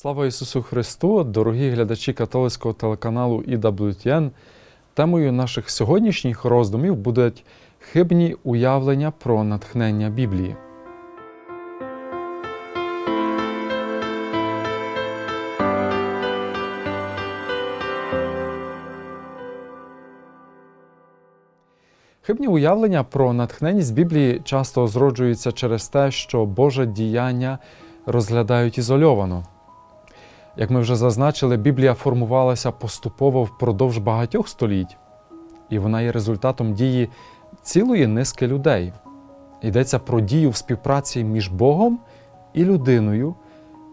Слава Ісусу Христу, дорогі глядачі католицького телеканалу EWTN. Темою наших сьогоднішніх роздумів будуть хибні уявлення про натхнення Біблії. Хибні уявлення про натхненність Біблії часто зроджуються через те, що Боже діяння розглядають ізольовано. Як ми вже зазначили, Біблія формувалася поступово впродовж багатьох століть, і вона є результатом дії цілої низки людей. Йдеться про дію в співпраці між Богом і людиною,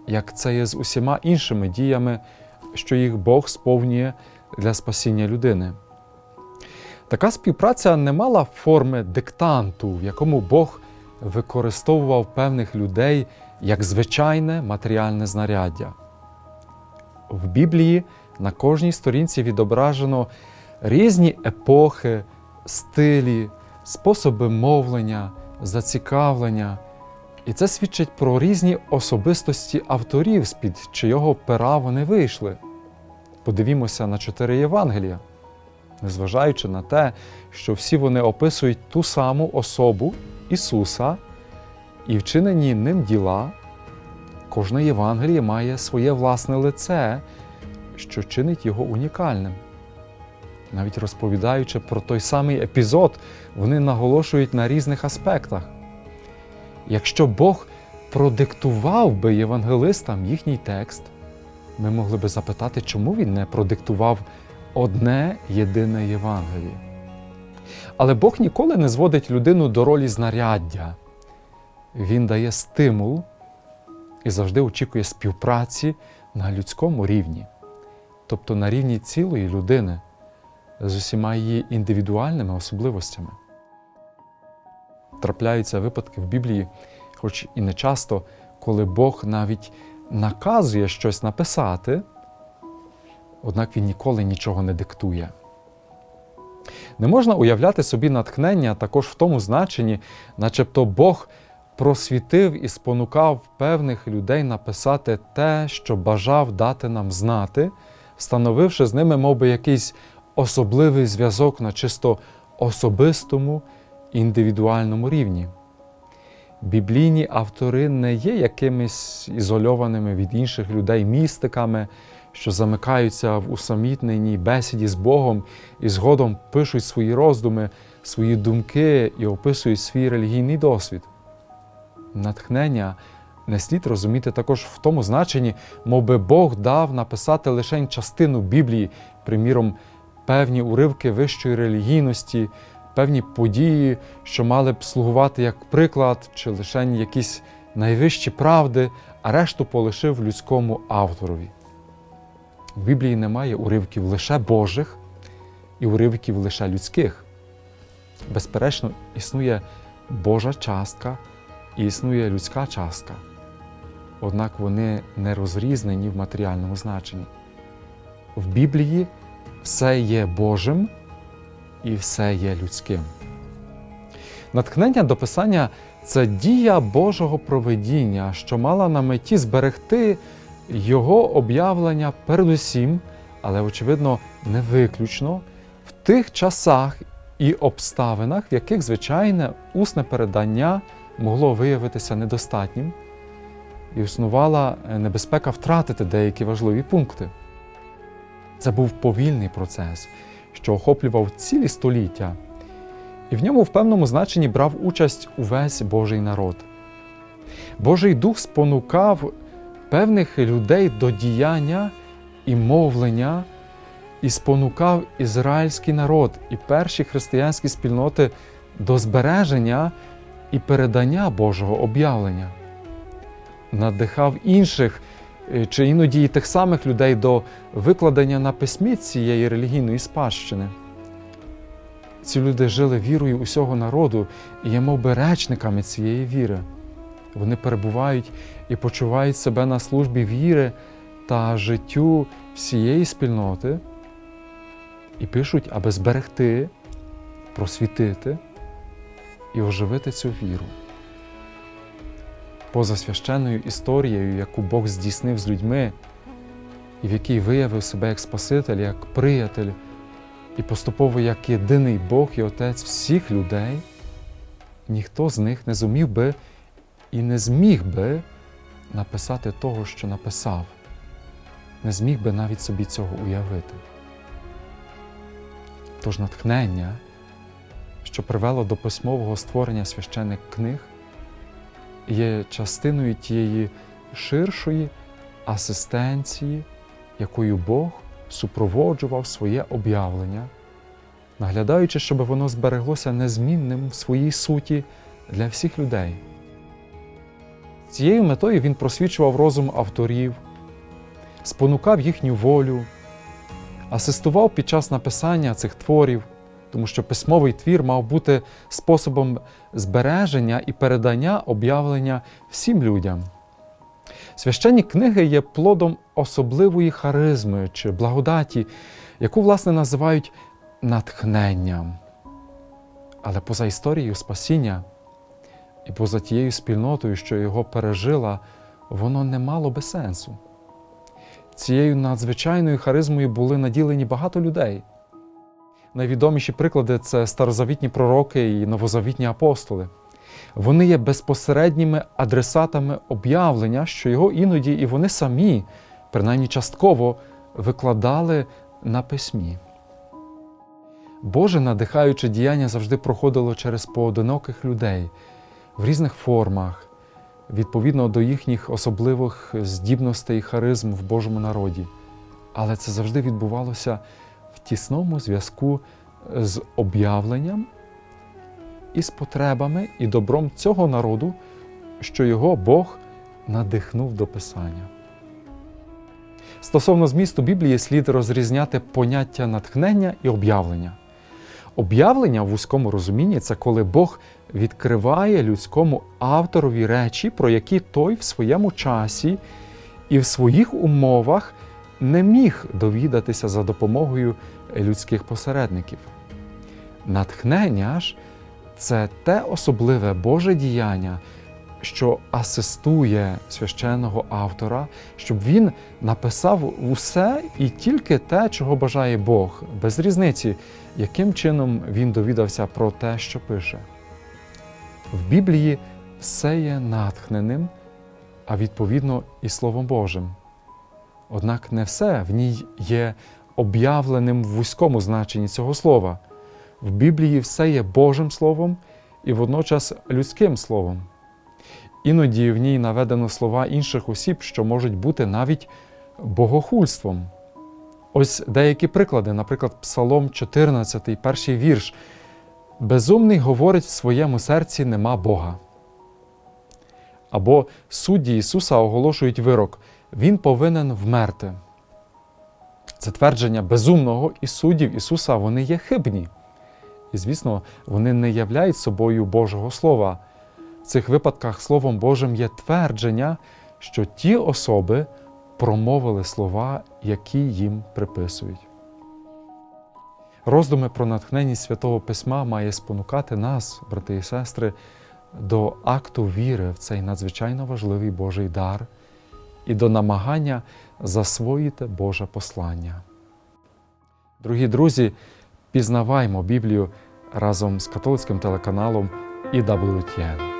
як це є з усіма іншими діями, що їх Бог сповнює для спасіння людини. Така співпраця не мала форми диктанту, в якому Бог використовував певних людей як звичайне матеріальне знаряддя. В Біблії на кожній сторінці відображено різні епохи, стилі, способи мовлення, зацікавлення. І це свідчить про різні особистості авторів, з-під чийого пера вони вийшли. Подивімося на чотири Євангелія, незважаючи на те, що всі вони описують ту саму особу Ісуса і вчинені ним діла. Кожне Євангеліє має своє власне лице, що чинить його унікальним. Навіть розповідаючи про той самий епізод, вони наголошують на різних аспектах. Якщо Бог продиктував би євангелистам їхній текст, ми могли би запитати, чому він не продиктував одне єдине Євангеліє. Але Бог ніколи не зводить людину до ролі знаряддя. Він дає стимул і завжди очікує співпраці на людському рівні, тобто на рівні цілої людини з усіма її індивідуальними особливостями. Трапляються випадки в Біблії, хоч і не часто, коли Бог навіть наказує щось написати, однак Він ніколи нічого не диктує. Не можна уявляти собі натхнення також в тому значенні, начебто Бог просвітив і спонукав певних людей написати те, що бажав дати нам знати, встановивши з ними мов би, якийсь особливий зв'язок на чисто особистому індивідуальному рівні. Біблійні автори не є якимись ізольованими від інших людей містиками, що замикаються в усамітненій бесіді з Богом і згодом пишуть свої роздуми, свої думки і описують свій релігійний досвід. Натхнення не слід розуміти також в тому значенні, мов би Бог дав написати лише частину Біблії, приміром, певні уривки вищої релігійності, певні події, що мали б слугувати як приклад, чи лише якісь найвищі правди, а решту полишив людському авторові. В Біблії немає уривків лише Божих і уривків лише людських. Безперечно, існує Божа частка і існує людська частка. Однак вони не розрізнені в матеріальному значенні. В Біблії все є Божим і все є людським. Натхнення до писання це дія Божого проведіння, що мала на меті зберегти Його об'явлення передусім, але, очевидно, не виключно в тих часах і обставинах, в яких звичайне усне передання могло виявитися недостатнім, і існувала небезпека втратити деякі важливі пункти. Це був повільний процес, що охоплював цілі століття, і в ньому в певному значенні брав участь увесь Божий народ. Божий Дух спонукав певних людей до діяння і мовлення, і спонукав ізраїльський народ і перші християнські спільноти до збереження і передання Божого об'явлення, надихав інших чи іноді і тих самих людей до викладення на письмі цієї релігійної спадщини. Ці люди жили вірою усього народу і є мов би, речниками цієї віри. Вони перебувають і почувають себе на службі віри та життю всієї спільноти і пишуть, аби зберегти, просвітити і оживити цю віру. поза священною історією, яку Бог здійснив з людьми, і в якій виявив себе як Спаситель, як приятель, і поступово як єдиний Бог і Отець всіх людей, ніхто з них не зумів би і не зміг би написати того, що написав, не зміг би навіть собі цього уявити. Тож натхнення, що привело до письмового створення священних книг, є частиною тієї ширшої асистенції, якою Бог супроводжував своє об'явлення, наглядаючи, щоб воно збереглося незмінним в своїй суті для всіх людей. Цією метою він просвічував розум авторів, спонукав їхню волю, асистував під час написання цих творів, тому що письмовий твір мав бути способом збереження і передання об'явлення всім людям. Священні книги є плодом особливої харизми чи благодаті, яку, власне, називають натхненням. Але поза історією спасіння і поза тією спільнотою, що його пережила, воно не мало би сенсу. Цією надзвичайною харизмою були наділені багато людей. Найвідоміші приклади це старозавітні пророки і новозавітні апостоли. Вони є безпосередніми адресатами об'явлення, що його іноді і вони самі, принаймні частково, викладали на письмі. Боже надихаюче діяння завжди проходило через поодиноких людей в різних формах, відповідно до їхніх особливих здібностей і харизм в Божому народі. Але це завжди відбувалося тісному зв'язку з об'явленням і з потребами і добром цього народу, що його Бог надихнув до Писання. Стосовно змісту Біблії слід розрізняти поняття натхнення і об'явлення. Об'явлення в вузькому розумінні це коли Бог відкриває людському авторові речі, про які той в своєму часі і в своїх умовах не міг довідатися за допомогою людських посередників. Натхнення ж це те особливе Боже діяння, що асистує священного автора, щоб він написав усе і тільки те, чого бажає Бог, без різниці, яким чином він довідався про те, що пише. В Біблії все є натхненим, а відповідно і Словом Божим. Однак не все в ній є об'явленим в вузькому значенні цього слова. В Біблії все є Божим Словом і водночас людським словом. Іноді в ній наведено слова інших осіб, що можуть бути навіть богохульством. Ось деякі приклади, наприклад, Псалом 14, перший вірш. Безумний говорить в своєму серці нема Бога. Або судді Ісуса оголошують вирок, Він повинен вмерти. Це твердження безумного і суддів Ісуса вони є хибні. І, звісно, вони не являють собою Божого Слова. В цих випадках Словом Божим є твердження, що ті особи промовили слова, які їм приписують. Роздуми про натхненність Святого Письма має спонукати нас, брати і сестри, до акту віри в цей надзвичайно важливий Божий дар і до намагання засвоїти Боже послання. Дорогі друзі, пізнаваймо Біблію разом з католицьким телеканалом EWTN.